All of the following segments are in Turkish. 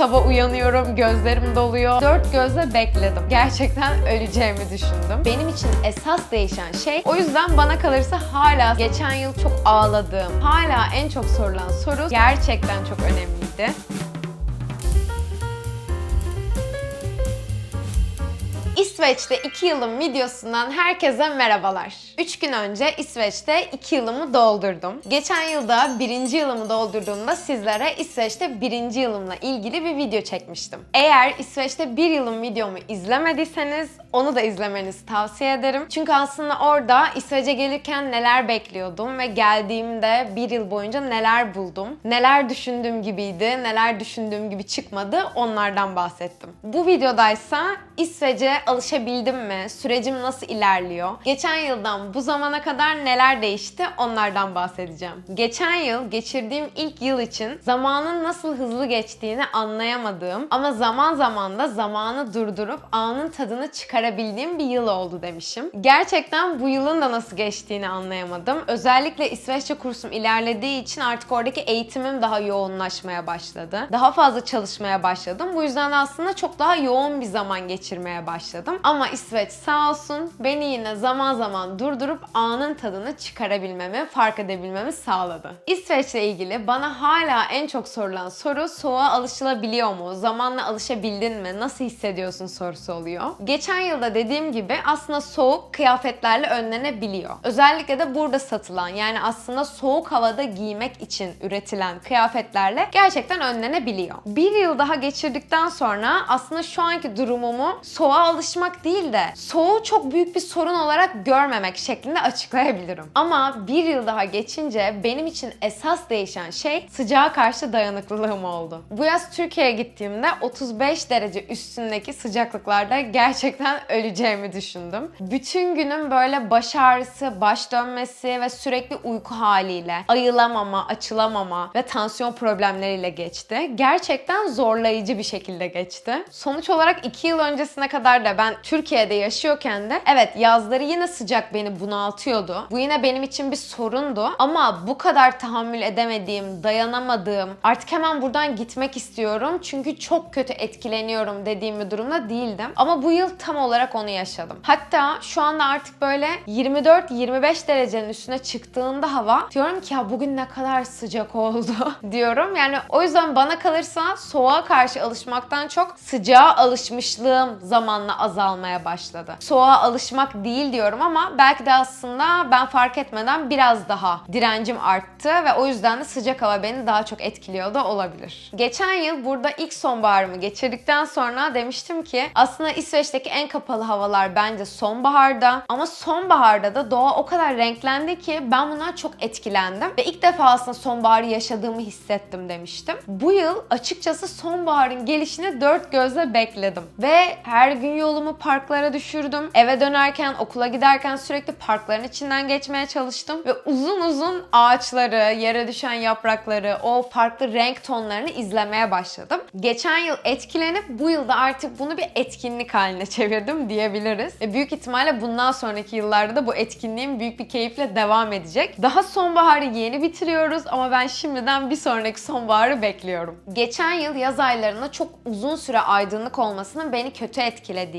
sabah uyanıyorum, gözlerim doluyor. Dört gözle bekledim. Gerçekten öleceğimi düşündüm. Benim için esas değişen şey, o yüzden bana kalırsa hala geçen yıl çok ağladığım, hala en çok sorulan soru gerçekten çok önemliydi. İsveç'te 2 yılım videosundan herkese merhabalar. 3 gün önce İsveç'te 2 yılımı doldurdum. Geçen yılda 1. yılımı doldurduğumda sizlere İsveç'te 1. yılımla ilgili bir video çekmiştim. Eğer İsveç'te 1 yılım videomu izlemediyseniz onu da izlemenizi tavsiye ederim. Çünkü aslında orada İsveç'e gelirken neler bekliyordum ve geldiğimde bir yıl boyunca neler buldum, neler düşündüğüm gibiydi, neler düşündüğüm gibi çıkmadı onlardan bahsettim. Bu videodaysa İsveç'e alışabildim mi? Sürecim nasıl ilerliyor? Geçen yıldan bu zamana kadar neler değişti? Onlardan bahsedeceğim. Geçen yıl geçirdiğim ilk yıl için zamanın nasıl hızlı geçtiğini anlayamadığım ama zaman zaman da zamanı durdurup anın tadını çıkarabildiğim bir yıl oldu demişim. Gerçekten bu yılın da nasıl geçtiğini anlayamadım. Özellikle İsveççe kursum ilerlediği için artık oradaki eğitimim daha yoğunlaşmaya başladı. Daha fazla çalışmaya başladım. Bu yüzden de aslında çok daha yoğun bir zaman geçirmeye başladım. Ama İsveç sağ olsun beni yine zaman zaman durdurup anın tadını çıkarabilmemi, fark edebilmemi sağladı. İsveç'le ilgili bana hala en çok sorulan soru soğuğa alışılabiliyor mu? Zamanla alışabildin mi? Nasıl hissediyorsun sorusu oluyor. Geçen yılda dediğim gibi aslında soğuk kıyafetlerle önlenebiliyor. Özellikle de burada satılan yani aslında soğuk havada giymek için üretilen kıyafetlerle gerçekten önlenebiliyor. Bir yıl daha geçirdikten sonra aslında şu anki durumumu soğuğa alışmak değil de soğuğu çok büyük bir sorun olarak görmemek şeklinde açıklayabilirim. Ama bir yıl daha geçince benim için esas değişen şey sıcağa karşı dayanıklılığım oldu. Bu yaz Türkiye'ye gittiğimde 35 derece üstündeki sıcaklıklarda gerçekten öleceğimi düşündüm. Bütün günüm böyle baş ağrısı, baş dönmesi ve sürekli uyku haliyle, ayılamama, açılamama ve tansiyon problemleriyle geçti. Gerçekten zorlayıcı bir şekilde geçti. Sonuç olarak 2 yıl öncesine kadar da ben Türkiye'de yaşıyorken de evet yazları yine sıcak beni bunaltıyordu. Bu yine benim için bir sorundu. Ama bu kadar tahammül edemediğim, dayanamadığım, artık hemen buradan gitmek istiyorum çünkü çok kötü etkileniyorum dediğim bir durumda değildim. Ama bu yıl tam olarak onu yaşadım. Hatta şu anda artık böyle 24-25 derecenin üstüne çıktığında hava diyorum ki ya bugün ne kadar sıcak oldu diyorum. Yani o yüzden bana kalırsa soğuğa karşı alışmaktan çok sıcağa alışmışlığım zamanla azalmaya başladı. Soğuğa alışmak değil diyorum ama belki de aslında ben fark etmeden biraz daha direncim arttı ve o yüzden de sıcak hava beni daha çok etkiliyor da olabilir. Geçen yıl burada ilk sonbaharımı geçirdikten sonra demiştim ki aslında İsveç'teki en kapalı havalar bence sonbaharda ama sonbaharda da doğa o kadar renklendi ki ben bundan çok etkilendim ve ilk defa aslında sonbaharı yaşadığımı hissettim demiştim. Bu yıl açıkçası sonbaharın gelişini dört gözle bekledim ve her gün yolumu parklara düşürdüm. Eve dönerken, okula giderken sürekli parkların içinden geçmeye çalıştım ve uzun uzun ağaçları, yere düşen yaprakları, o farklı renk tonlarını izlemeye başladım. Geçen yıl etkilenip bu yılda artık bunu bir etkinlik haline çevirdim diyebiliriz. Ve büyük ihtimalle bundan sonraki yıllarda da bu etkinliğim büyük bir keyifle devam edecek. Daha sonbaharı yeni bitiriyoruz ama ben şimdiden bir sonraki sonbaharı bekliyorum. Geçen yıl yaz aylarında çok uzun süre aydınlık olmasının beni kötü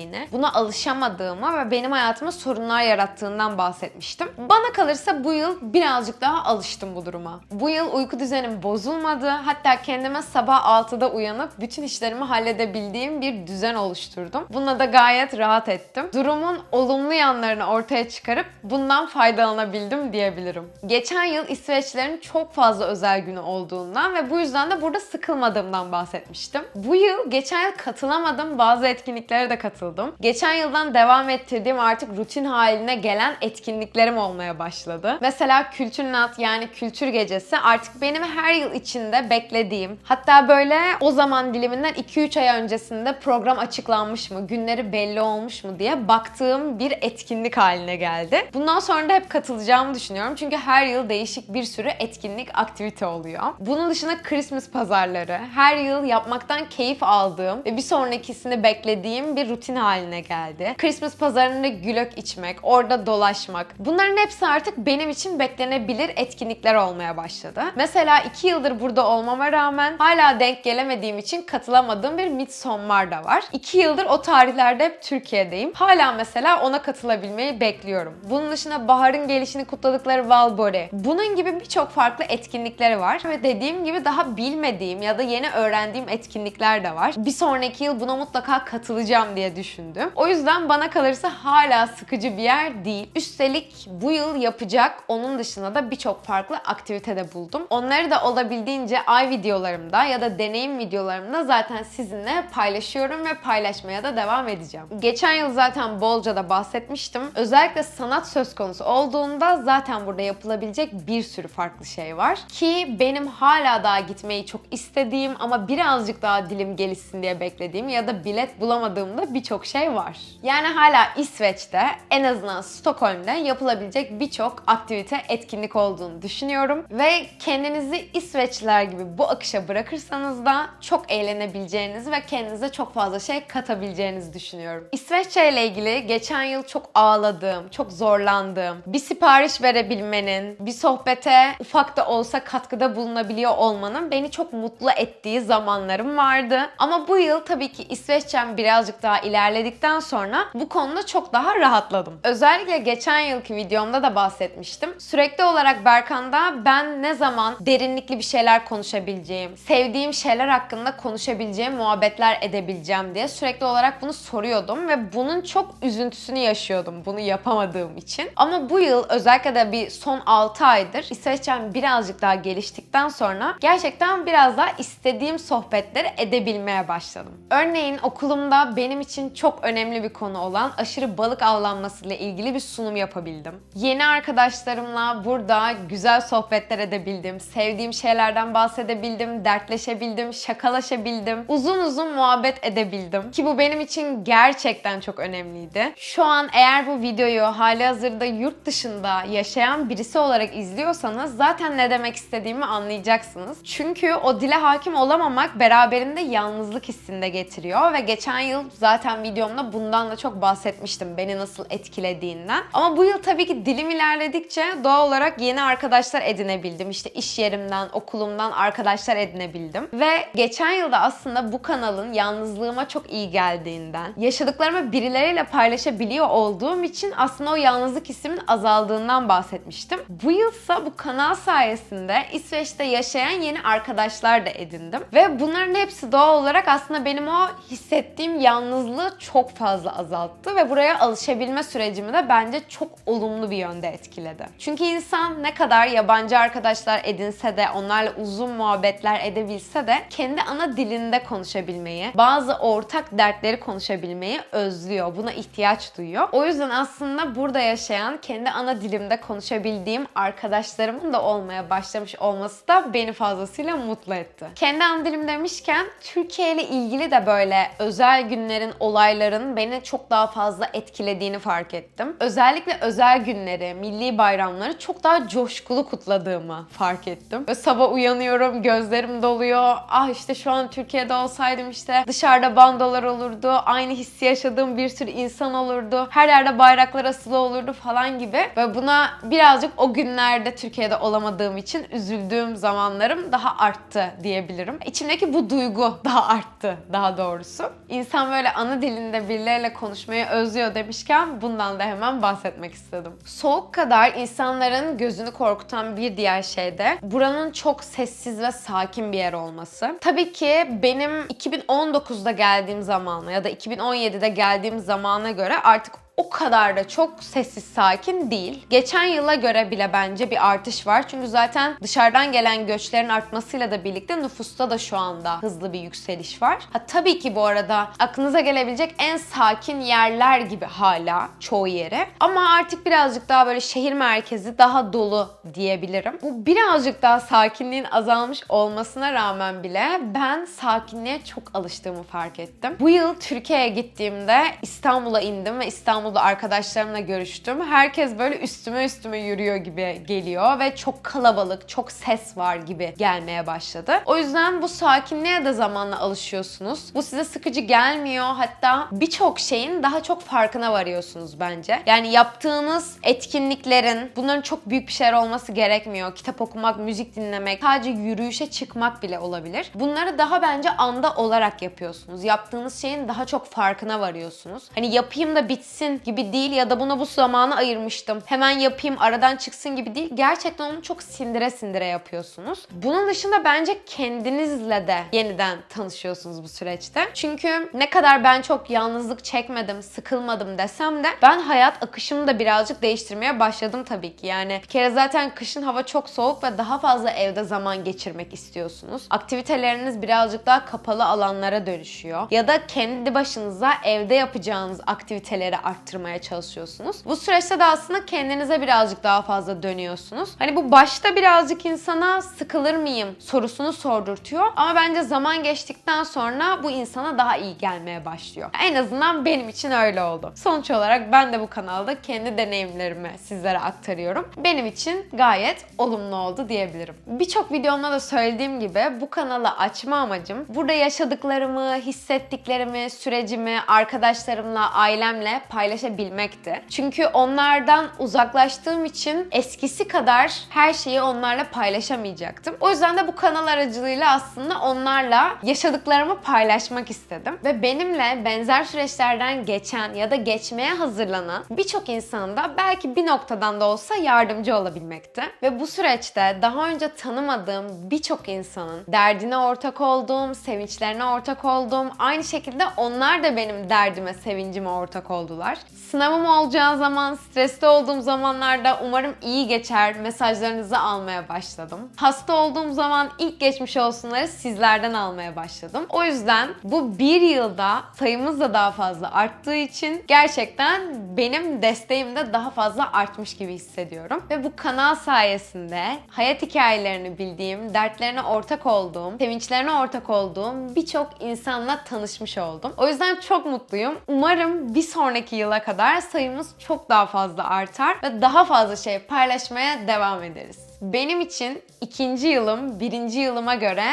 etkilediğini, buna alışamadığımı ve benim hayatıma sorunlar yarattığından bahsetmiştim. Bana kalırsa bu yıl birazcık daha alıştım bu duruma. Bu yıl uyku düzenim bozulmadı. Hatta kendime sabah 6'da uyanıp bütün işlerimi halledebildiğim bir düzen oluşturdum. Bununla da gayet rahat ettim. Durumun olumlu yanlarını ortaya çıkarıp bundan faydalanabildim diyebilirim. Geçen yıl İsveçlerin çok fazla özel günü olduğundan ve bu yüzden de burada sıkılmadığımdan bahsetmiştim. Bu yıl geçen yıl katılamadım. Bazı etkinliklere de katıldım. Geçen yıldan devam ettirdiğim artık rutin haline gelen etkinliklerim olmaya başladı. Mesela Kültür Nat yani Kültür Gecesi artık benim her yıl içinde beklediğim hatta böyle o zaman diliminden 2-3 ay öncesinde program açıklanmış mı, günleri belli olmuş mu diye baktığım bir etkinlik haline geldi. Bundan sonra da hep katılacağımı düşünüyorum. Çünkü her yıl değişik bir sürü etkinlik, aktivite oluyor. Bunun dışında Christmas pazarları, her yıl yapmaktan keyif aldığım ve bir sonrakisini beklediğim bir rutin haline geldi. Christmas pazarında gülök içmek, orada dolaşmak. Bunların hepsi artık benim için beklenebilir etkinlikler olmaya başladı. Mesela 2 yıldır burada olmama rağmen hala denk gelemediğim için katılamadığım bir Midsommar da var. 2 yıldır o tarihlerde hep Türkiye'deyim. Hala mesela ona katılabilmeyi bekliyorum. Bunun dışında baharın gelişini kutladıkları Valborg. Bunun gibi birçok farklı etkinlikleri var ve dediğim gibi daha bilmediğim ya da yeni öğrendiğim etkinlikler de var. Bir sonraki yıl buna mutlaka katılacağım diye düşündüm. O yüzden bana kalırsa hala sıkıcı bir yer değil. Üstelik bu yıl yapacak onun dışında da birçok farklı aktivitede buldum. Onları da olabildiğince ay videolarımda ya da deneyim videolarımda zaten sizinle paylaşıyorum ve paylaşmaya da devam edeceğim. Geçen yıl zaten bolca da bahsetmiştim. Özellikle sanat söz konusu olduğunda zaten burada yapılabilecek bir sürü farklı şey var. Ki benim hala daha gitmeyi çok istediğim ama birazcık daha dilim gelişsin diye beklediğim ya da bilet bulamadığımda birçok şey var. Yani hala İsveç'te en azından Stockholm'de yapılabilecek birçok aktivite, etkinlik olduğunu düşünüyorum. Ve kendinizi İsveçliler gibi bu akışa bırakırsanız da çok eğlenebileceğiniz ve kendinize çok fazla şey katabileceğinizi düşünüyorum. İsveççe ile ilgili geçen yıl çok ağladığım, çok zorlandığım, bir sipariş verebilmenin, bir sohbete ufak da olsa katkıda bulunabiliyor olmanın beni çok mutlu ettiği zamanlarım vardı. Ama bu yıl tabii ki İsveççem birazcık daha ilerledikten sonra bu konuda çok daha rahatladım. Özellikle geçen yılki videomda da bahsetmiştim. Sürekli olarak Berkan'da ben ne zaman derinlikli bir şeyler konuşabileceğim, sevdiğim şeyler hakkında konuşabileceğim, muhabbetler edebileceğim diye sürekli olarak bunu soruyordum ve bunun çok üzüntüsünü yaşıyordum bunu yapamadığım için. Ama bu yıl özellikle de bir son 6 aydır İsveççem birazcık daha geliştikten sonra gerçekten biraz daha istediğim sohbetleri edebilmeye başladım. Örneğin okulumda benim için çok önemli bir konu olan aşırı balık avlanması ile ilgili bir sunum yapabildim. Yeni arkadaşlarımla burada güzel sohbetler edebildim. Sevdiğim şeylerden bahsedebildim, dertleşebildim, şakalaşabildim. Uzun uzun muhabbet edebildim. Ki bu benim için gerçekten çok önemliydi. Şu an eğer bu videoyu hali hazırda yurt dışında yaşayan birisi olarak izliyorsanız zaten ne demek istediğimi anlayacaksınız. Çünkü o dile hakim olamamak beraberinde yalnızlık hissinde getiriyor ve geçen yıl zaten videomda bundan da çok bahsetmiştim beni nasıl etkilediğinden. Ama bu yıl tabii ki dilim ilerledikçe doğal olarak yeni arkadaşlar edinebildim. İşte iş yerimden, okulumdan arkadaşlar edinebildim. Ve geçen yılda aslında bu kanalın yalnızlığıma çok iyi geldiğinden, yaşadıklarımı birileriyle paylaşabiliyor olduğum için aslında o yalnızlık hissimin azaldığından bahsetmiştim. Bu yılsa bu kanal sayesinde İsveç'te yaşayan yeni arkadaşlar da edindim. Ve bunların hepsi doğal olarak aslında benim o hissettiğim yalnızlığı çok fazla azalttı ve buraya alışabilme sürecimi de bence çok olumlu bir yönde etkiledi. Çünkü insan ne kadar yabancı arkadaşlar edinse de onlarla uzun muhabbetler edebilse de kendi ana dilinde konuşabilmeyi, bazı ortak dertleri konuşabilmeyi özlüyor. Buna ihtiyaç duyuyor. O yüzden aslında burada yaşayan, kendi ana dilimde konuşabildiğim arkadaşlarımın da olmaya başlamış olması da beni fazlasıyla mutlu etti. Kendi ana dilim demişken Türkiye ile ilgili de böyle özel günlerin, olayların beni çok daha fazla etkilediğini fark ettim. Özellikle özel günleri, milli bayramları çok daha coşkulu kutladığımı fark ettim. Ve sabah uyanıyorum, gözlerim doluyor. Ah işte şu an Türkiye'de olsaydım işte dışarıda bandolar olurdu, aynı hissi yaşadığım bir sürü insan olurdu, her yerde bayraklar asılı olurdu falan gibi. Ve buna birazcık o günlerde Türkiye'de olamadığım için üzüldüğüm zamanlarım daha arttı diyebilirim. İçimdeki bu duygu daha arttı daha doğrusu. İnsan böyle ana dilinde birileriyle konuşmayı özlüyor demişken bundan da hemen bahsetmek istedim. Soğuk kadar insanların gözünü korkutan bir diğer şey de buranın çok sessiz ve sakin bir yer olması. Tabii ki benim 2019'da geldiğim zamana ya da 2017'de geldiğim zamana göre artık o kadar da çok sessiz sakin değil. Geçen yıla göre bile bence bir artış var. Çünkü zaten dışarıdan gelen göçlerin artmasıyla da birlikte nüfusta da şu anda hızlı bir yükseliş var. Ha tabii ki bu arada aklınıza gelebilecek en sakin yerler gibi hala çoğu yeri. Ama artık birazcık daha böyle şehir merkezi daha dolu diyebilirim. Bu birazcık daha sakinliğin azalmış olmasına rağmen bile ben sakinliğe çok alıştığımı fark ettim. Bu yıl Türkiye'ye gittiğimde İstanbul'a indim ve İstanbul İstanbul'da arkadaşlarımla görüştüm. Herkes böyle üstüme üstüme yürüyor gibi geliyor ve çok kalabalık, çok ses var gibi gelmeye başladı. O yüzden bu sakinliğe de zamanla alışıyorsunuz. Bu size sıkıcı gelmiyor. Hatta birçok şeyin daha çok farkına varıyorsunuz bence. Yani yaptığınız etkinliklerin bunların çok büyük bir şeyler olması gerekmiyor. Kitap okumak, müzik dinlemek, sadece yürüyüşe çıkmak bile olabilir. Bunları daha bence anda olarak yapıyorsunuz. Yaptığınız şeyin daha çok farkına varıyorsunuz. Hani yapayım da bitsin gibi değil ya da buna bu zamanı ayırmıştım. Hemen yapayım aradan çıksın gibi değil. Gerçekten onu çok sindire sindire yapıyorsunuz. Bunun dışında bence kendinizle de yeniden tanışıyorsunuz bu süreçte. Çünkü ne kadar ben çok yalnızlık çekmedim, sıkılmadım desem de ben hayat akışımı da birazcık değiştirmeye başladım tabii ki. Yani bir kere zaten kışın hava çok soğuk ve daha fazla evde zaman geçirmek istiyorsunuz. Aktiviteleriniz birazcık daha kapalı alanlara dönüşüyor. Ya da kendi başınıza evde yapacağınız aktiviteleri arttırmaya çalışıyorsunuz. Bu süreçte de aslında kendinize birazcık daha fazla dönüyorsunuz. Hani bu başta birazcık insana sıkılır mıyım sorusunu sordurtuyor. Ama bence zaman geçtikten sonra bu insana daha iyi gelmeye başlıyor. En azından benim için öyle oldu. Sonuç olarak ben de bu kanalda kendi deneyimlerimi sizlere aktarıyorum. Benim için gayet olumlu oldu diyebilirim. Birçok videomda da söylediğim gibi bu kanalı açma amacım burada yaşadıklarımı, hissettiklerimi, sürecimi arkadaşlarımla, ailemle paylaşabilmekti. Çünkü onlardan uzaklaştığım için eskisi kadar her şeyi onlarla paylaşamayacaktım. O yüzden de bu kanal aracılığıyla aslında onlarla yaşadıklarımı paylaşmak istedim. Ve benimle benzer süreçlerden geçen ya da geçmeye hazırlanan birçok insan da belki bir noktadan da olsa yardımcı olabilmekte. Ve bu süreçte daha önce tanımadığım birçok insanın derdine ortak olduğum, sevinçlerine ortak olduğum, aynı şekilde onlar da benim derdime, sevincime ortak oldular. Sınavım olacağı zaman, stresli olduğum zamanlarda umarım iyi geçer mesajlarınızı almaya başladım. Hasta olduğum zaman ilk geçmiş olsunları sizlerden almaya başladım. O yüzden bu bir yılda sayımız da daha fazla arttığı için gerçekten benim desteğim de daha fazla artmış gibi hissediyorum. Ve bu kanal sayesinde hayat hikayelerini bildiğim, dertlerine ortak olduğum, sevinçlerine ortak olduğum birçok insanla tanışmış oldum. O yüzden çok mutluyum. Umarım bir sonraki yıla kadar sayımız çok daha fazla artar ve daha fazla şey paylaşmaya devam ederiz. Benim için ikinci yılım birinci yılıma göre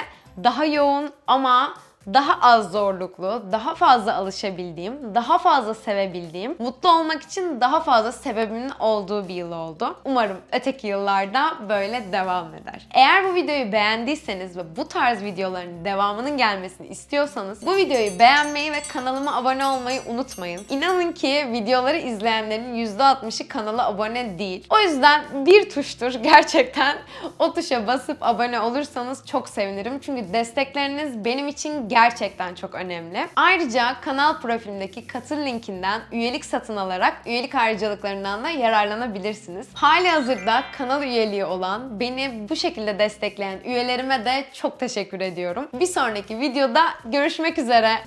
daha yoğun ama daha az zorluklu, daha fazla alışabildiğim, daha fazla sevebildiğim, mutlu olmak için daha fazla sebebimin olduğu bir yıl oldu. Umarım öteki yıllarda böyle devam eder. Eğer bu videoyu beğendiyseniz ve bu tarz videoların devamının gelmesini istiyorsanız bu videoyu beğenmeyi ve kanalıma abone olmayı unutmayın. İnanın ki videoları izleyenlerin %60'ı kanala abone değil. O yüzden bir tuştur gerçekten o tuşa basıp abone olursanız çok sevinirim. Çünkü destekleriniz benim için gerçekten çok önemli. Ayrıca kanal profilimdeki katıl linkinden üyelik satın alarak üyelik ayrıcalıklarından da yararlanabilirsiniz. Hali hazırda kanal üyeliği olan, beni bu şekilde destekleyen üyelerime de çok teşekkür ediyorum. Bir sonraki videoda görüşmek üzere.